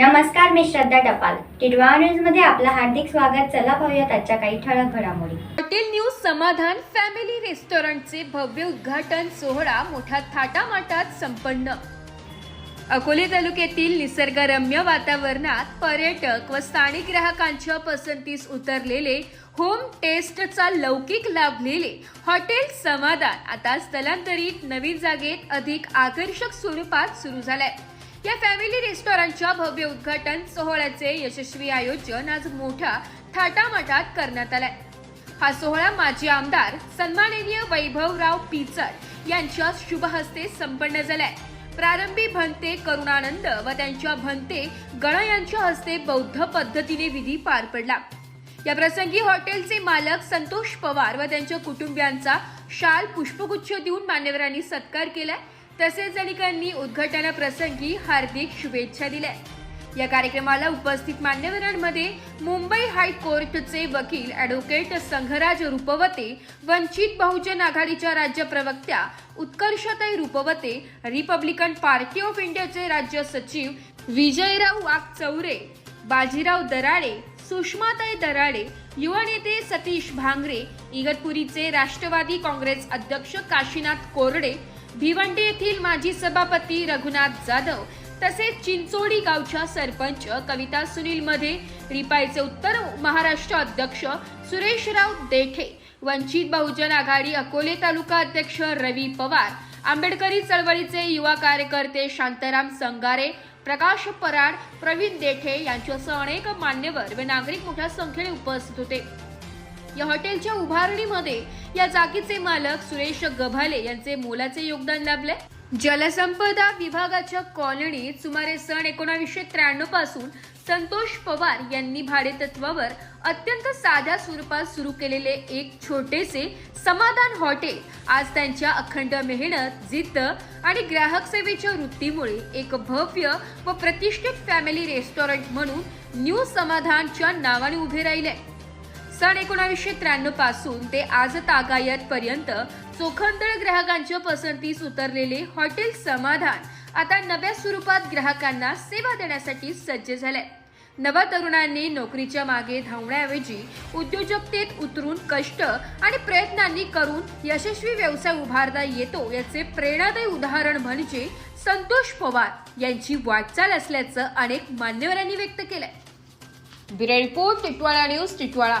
नमस्कार मी श्रद्धा टपाल. टिडवा न्यूजमध्ये आपलं हार्दिक स्वागत. चला पाहूयात आजच्या काही ठळक घडामोडी. हॉटेल न्यूज समाधान फॅमिली रेस्टॉरंटचे भव्य उद्घाटन सोहळा मोठ्या थाटामाटात संपन्न. अकोले तालुक्यातील निसर्गरम्य वातावरणात पर्यटक व स्थानिक ग्राहकांच्या पसंतीस उतरलेले होम टेस्टचा लौकिक लाभलेले हॉटेल समाधान. आता स्थलांतरित नवीन जागेत अधिक आकर्षक स्वरूपात सुरू झालंय. या फॅमिली रेस्टॉरंटच्या भव्य उद्घाटन सोहळ्याचे यशस्वी आयोजन आज मोठ्या थाटामाटात करण्यात आलंय. हा सोहळा माजी आमदार सन्माननीय वैभवराव पिचड यांच्या शुभ हस्ते संपन्न झालाय. प्रारंभी भंते करुणानंद व त्यांच्या भंते गण यांच्या हस्ते बौद्ध पद्धतीने विधी पार पडला. या प्रसंगी हॉटेलचे मालक संतोष पवार व त्यांच्या कुटुंबियांचा शाल पुष्पगुच्छ देऊन मान्यवरांनी सत्कार केलाय. तसेच अनेकांनी उद्घाटनाप्रसंगी हार्दिक शुभेच्छा दिल्या. या कार्यक्रमाला उपस्थित मान्यवरांमध्ये मुंबई हायकोर्टचे वकील ॲडव्होकेट संघराज रुपवते वंचित बहुजन आघाडीच्या राज्य प्रवक्त्या उत्कर्षताई रुपवते रिपब्लिकन पार्टी ऑफ इंडियाचे राज्य सचिव विजयराव वाघचौरे बाजीराव दराडे सुषमाताई दराडे युवा नेते सतीश भांगरे इगतपुरीचे राष्ट्रवादी काँग्रेस अध्यक्ष काशीनाथ कोरडे भिवंडी येथील माजी सभापती रघुनाथ जाधव तसेच चिंचोडी गावच्या सरपंच कविता सुनील मध्ये रिपाईचे उत्तर महाराष्ट्र अध्यक्ष सुरेशराव देठे वंचित बहुजन आघाडी अकोले तालुका अध्यक्ष रवी पवार आंबेडकरी चळवळीचे युवा कार्यकर्ते शांताराम संगारे प्रकाश पराड प्रवीण देठे यांच्यासह अनेक मान्यवर व नागरिक मोठ्या संख्येने उपस्थित होते. या हॉटेलच्या उभारणीमध्ये या जागेचे मालक सुरेश गभाले यांचे मोलाचे योगदान लाभले. जलसंपदा विभागाच्या कॉलनीत सुमारे सन एकोणावीसशे त्र्याण्णवपासून संतोष पवार यांनी भाडेतत्वावर अत्यंत साध्या स्वरूपात सुरू केलेले एक छोटेसे समाधान हॉटेल आज त्यांच्या अखंड मेहनत जिद्द आणि ग्राहक सेवेच्या वृत्तीमुळे एक भव्य व प्रतिष्ठित फॅमिली रेस्टॉरंट म्हणून न्यू समाधानच्या नावाने उभे राहिले. सन एकोणावीसशे त्र्याण्णवपासून ते आज तागायत पर्यंत चोखंदळ ग्राहकांच्या पसंतीस उतरलेले हॉटेल समाधान आता नव्या स्वरूपात ग्राहकांना सेवा देण्यासाठी सज्ज झाले नव तरुणांनी नोकरीच्या मागे धावण्याऐवजी उद्योजकतेत उतरून कष्ट आणि प्रयत्नांनी करून यशस्वी व्यवसाय उभारता येतो याचे प्रेरणादायी उदाहरण म्हणजे संतोष पवार यांची वाटचाल असल्याचं अनेक मान्यवरांनी व्यक्त केलंय. Bureau report Titwala news Titwala.